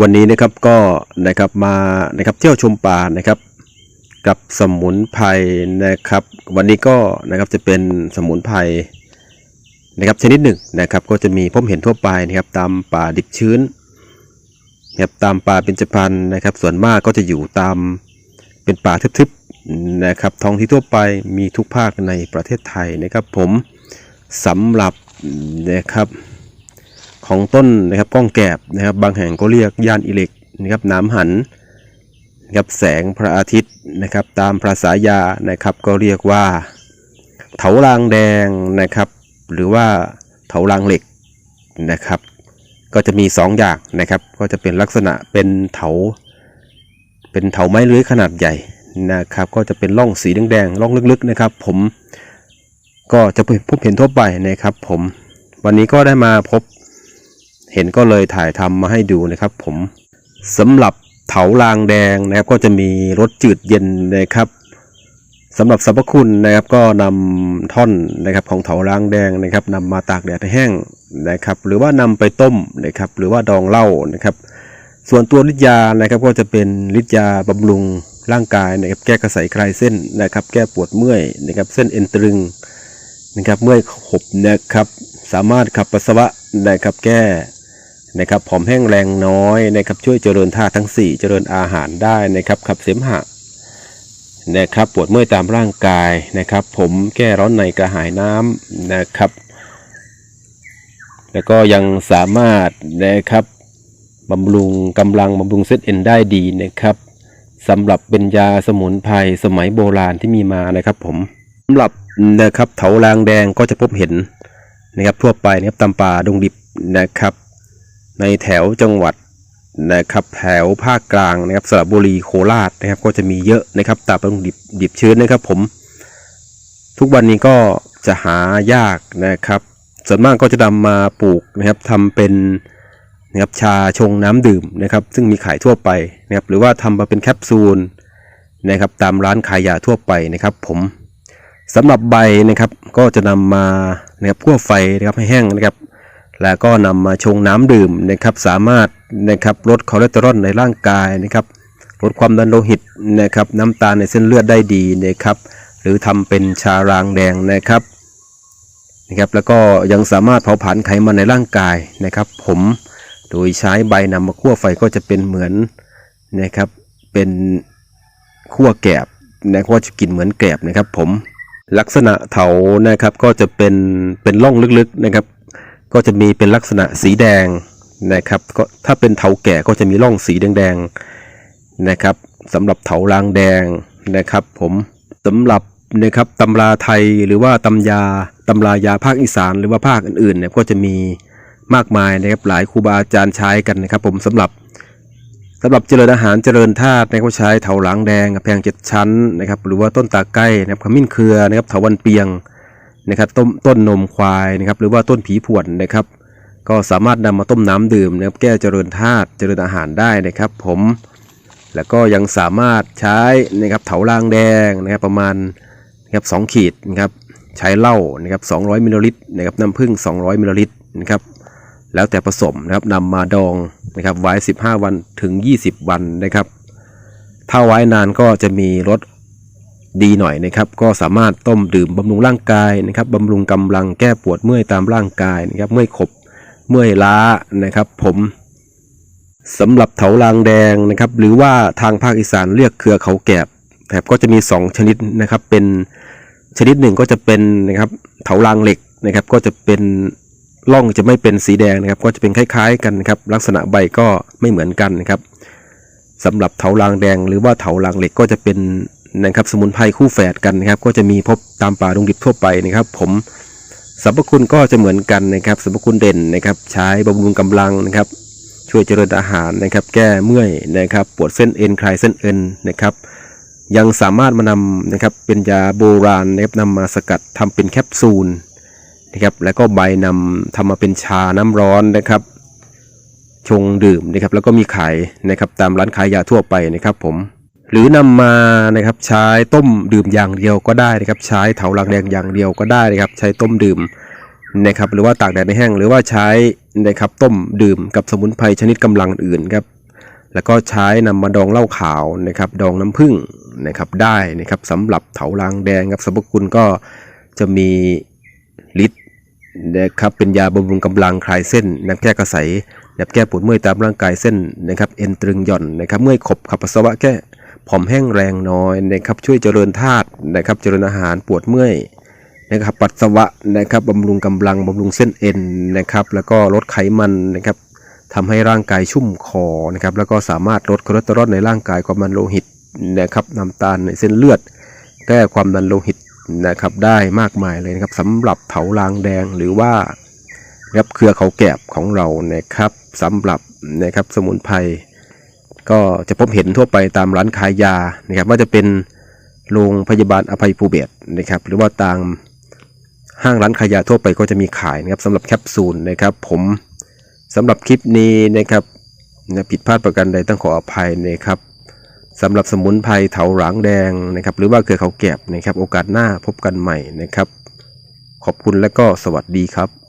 วันนี้นะครับก็นะครับมานะครับเที่ยวชมป่านะครับ กับสมุนไพรนะครับ วันนี้ก็นะครับจะเป็นสมุนไพรนะครับชนิดหนึ่งนะครับ ก็จะมีพบเห็นทั่วไปนะครับ ตามป่าดิบชื้นนะครับตามป่าเป็นจพรรณนะครับ ส่วนมากก็จะอยู่ตามเป็นป่าทึบๆนะครับ ท้องที่ทั่วไปมีทุกภาคในประเทศไทยนะครับ ผมสำหรับนะครับ ของต้นนะครับก้องแกบนะครับ บางแห่งก็เรียกย่านอิเล็กนะครับน้ำหันนะครับแสงพระอาทิตย์นะครับ ตามภาษายานะครับก็เรียกว่าเถาลางแดงนะครับ หรือว่าเถาลางเหล็กนะครับ ก็จะมี 2 อย่างนะครับ ก็จะเป็นลักษณะเป็นเถา เป็นเถาไม้เลื้อยขนาดใหญ่นะครับ ก็จะเป็นร่องสีแดงๆร่องลึกๆนะครับ ผมก็จะพบเห็นทั่วไปนะครับ ผมวันนี้ก็ได้มาพบ เห็นก็เลยถ่ายทำมาให้ดูนะครับ ผมสำหรับเถาลางแดงนะครับ ก็จะมีรสจืดเย็นนะครับสำหรับสรรพคุณนะครับก็นำท่อนนะครับของเถาลางแดงนะครับนำมาตากแดดให้แห้งนะครับ หรือว่านำไปต้มนะครับ หรือว่าดองเหล้านะครับ ส่วนตัวฤทธิ์ยานะครับก็จะเป็นฤทธิ์ยาบำรุงร่างกายนะครับ แก้กระสายคลายเส้นนะครับ แก้ปวดเมื่อยนะครับ เส้นเอ็นตรึงนะครับ เมื่อยขบนะครับ สามารถขับปัสสาวะนะครับ แก้ นะครับผอมแห้งแรงน้อยนะครับช่วยเจริญธาตุทั้ง 4 เจริญอาหารได้นะครับขับเสมหะนะครับปวดเมื่อยตามร่างกายนะครับ ผมแก้ร้อนในกระหายน้ำนะครับ แล้วก็ยังสามารถนะครับบำรุงกำลังบำรุงเส้นเอ็นได้ดีนะครับสำหรับเป็นยาสมุนไพรสมัยโบราณที่มีมานะครับ ผมสำหรับนะครับเถาลางแดงก็จะพบเห็นนะครับทั่วไปนะครับตามป่าดงดิบนะครับ ในแถวจังหวัดนะครับแถวภาคกลางนะครับสระบุรีโคราชนะครับ ก็จะมีเยอะนะครับตามป่าดงดิบดิบชื้นนะครับ ผม ทุกวันนี้ก็จะหายากนะครับ ส่วนมากก็จะนำมาปลูกนะครับทำเป็นนะครับชาชงน้ำดื่มนะครับ ซึ่งมีขายทั่วไปนะครับหรือว่าทำมาเป็นแคปซูลนะครับ ตามร้านขายยาทั่วไปนะครับ ผมสำหรับใบนะครับก็จะนำมานะครับคั่วไฟนะครับให้แห้งนะครับ แล้วก็นำมาชงน้ำดื่มนะครับสามารถนะครับลดคอเลสเตอรอลในร่างกายนะครับลดความดันโลหิตนะครับน้ำตาลในเส้นเลือดได้ดีนะครับหรือทำเป็นชารางแดงนะครับนะครับแล้วก็ยังสามารถเผาผลาญไขมันในร่างกายนะครับ ผมโดยใช้ใบนำมาคั่วไฟก็จะเป็นเหมือนนะครับเป็นคั่วแกบนะก็จะกินเหมือนแกบนะครับ ผมลักษณะเถานะครับก็จะเป็นเป็นร่องลึกๆนะครับ ก็จะมีเป็นลักษณะสีแดงนะครับก็ถ้าเป็นเถาแก่ก็จะมีร่องสีแดงๆนะครับสำหรับเถาลางแดงนะครับผมสำหรับนะครับตำราไทยหรือว่าตำยาตำรายาภาคอีสานหรือว่าภาคอื่นๆเนี่ยก็จะมีมากมายนะครับหลายครูบาอาจารย์ใช้กันนะครับ ผมสำหรับสำหรับเจริญอาหารเจริญธาตุนะครับใช้เถาหลางแดงแพงเจ็ดชั้นนะครับหรือว่าต้นตาไก้นะครับขมิ้นเครือนะครับเถาวันเปียง นะครับต้นต้นนมควายนะครับหรือว่าต้นผีผวนนะครับ ก็สามารถนำมาต้มน้ำดื่มนะครับแก้เจริญธาตุเจริญอาหารได้นะครับ ผมแล้วก็ยังสามารถใช้นะครับเถาลางแดงนะครับประมาณนะครับสองขีดนะครับใช้เหล้านะครับ200มิลลิลิตรนะครับน้ำผึ้ง200มิลลิลิตรนะครับแล้วแต่ผสมนะครับนำมาดองนะครับไว้ 15 วันถึง 20 วันนะครับ ถ้าไว้นานก็จะมีรส ดีหน่อยนะครับ ก็สามารถต้มดื่มบำรุงร่างกายนะครับบำรุงกำลังแก้ปวดเมื่อยตามร่างกายนะครับเมื่อยขบเมื่อยล้านะครับ ผมสำหรับเถาลางแดงนะครับ หรือว่าทางภาคอีสานเรียกเครือเขาแกบนะครับก็จะมี 2 ชนิดนะครับ เป็นชนิดหนึ่งก็จะเป็นนะครับเถาลางเหล็กนะครับ ก็จะเป็นร่องจะไม่เป็นสีแดงนะครับ ก็จะเป็นคล้าย ๆ กันนะครับ ลักษณะใบก็ไม่เหมือนกันนะครับสำหรับเถาลางแดง หรือว่าเถาลางเหล็กก็จะเป็น นะครับสมุนไพรคู่แฝดกันนะครับ ก็จะมีพบตามป่าดงดิบทั่วไปนะครับ ผมสรรพคุณก็จะเหมือนกันนะครับสรรพคุณเด่นนะครับ ใช้บำรุงกำลังนะครับ ช่วยเจริญอาหารนะครับ แก้เมื่อยนะครับ ปวดเส้นเอ็นคลายเส้นเอ็นนะครับ ยังสามารถมานำนะครับเป็นยาโบราณนะครับนำมาสกัดทำเป็นแคปซูลนะครับแล้วก็ใบนำทำมาเป็นชาน้ำร้อนนะครับ ชงดื่มนะครับ แล้วก็มีขายนะครับตามร้านขายยาทั่วไปนะครับผม หรือนำมานะครับใช้ต้มดื่มอย่างเดียวก็ได้นะครับ ใช้เถาลังแดงอย่างเดียวก็ได้นะครับ ใช้ต้มดื่มนะครับ หรือว่าตากแดดในแห้งหรือว่าใช้นะครับต้มดื่มกับสมุนไพรชนิดกำลังอื่นครับแล้วก็ใช้นำมาดองเหล้าขาวนะครับ ดองน้ำผึ้งนะครับได้นะครับสำหรับเถาลางแดงครับสรรพคุณก็จะมีฤทธิ์นะครับเป็นยาบำรุงกำลังคลายเส้นนับแก้กระใสนับแก้ปวดเมื่อยตามร่างกายเส้นนะครับเอ็นตรึงหย่อนนะครับเมื่อยขบขับปัสสาวะแก้ ผอมแห้งแรงน้อยนะครับช่วยเจริญธาตุนะครับเจริญอาหารปวดเมื่อยนะครับปัสสาวะนะครับบำรุงกำลังบำรุงเส้นเอ็นนะครับแล้วก็ลดไขมันนะครับทำให้ร่างกายชุ่มคอนะครับแล้วก็สามารถลดคอเลสเตอรอลในร่างกายความดันโลหิตนะครับน้ำตาลในเส้นเลือด แก้ความดันโลหิตนะครับได้มากมายเลยนะครับสำหรับเถาลางแดงหรือว่าครับเครือเขาแกบของเรานะครับสำหรับนะครับสมุนไพร ก็จะพบเห็นทั่วไปตามร้านขายยานะครับว่าจะเป็นโรงพยาบาลอภัยภูเบศนะครับหรือว่าตามห้างร้านขายยาทั่วไปก็จะมีขายนะครับสำหรับแคปซูลนะครับผมสำหรับคลิปนี้นะครับผิดพลาดประการใดต้องขออภัยนะครับสำหรับสมุนไพรเถาหลางแดงนะครับหรือว่าเครือเขาแก็บนะครับโอกาสหน้าพบกันใหม่นะครับ ขอบคุณและก็สวัสดีครับ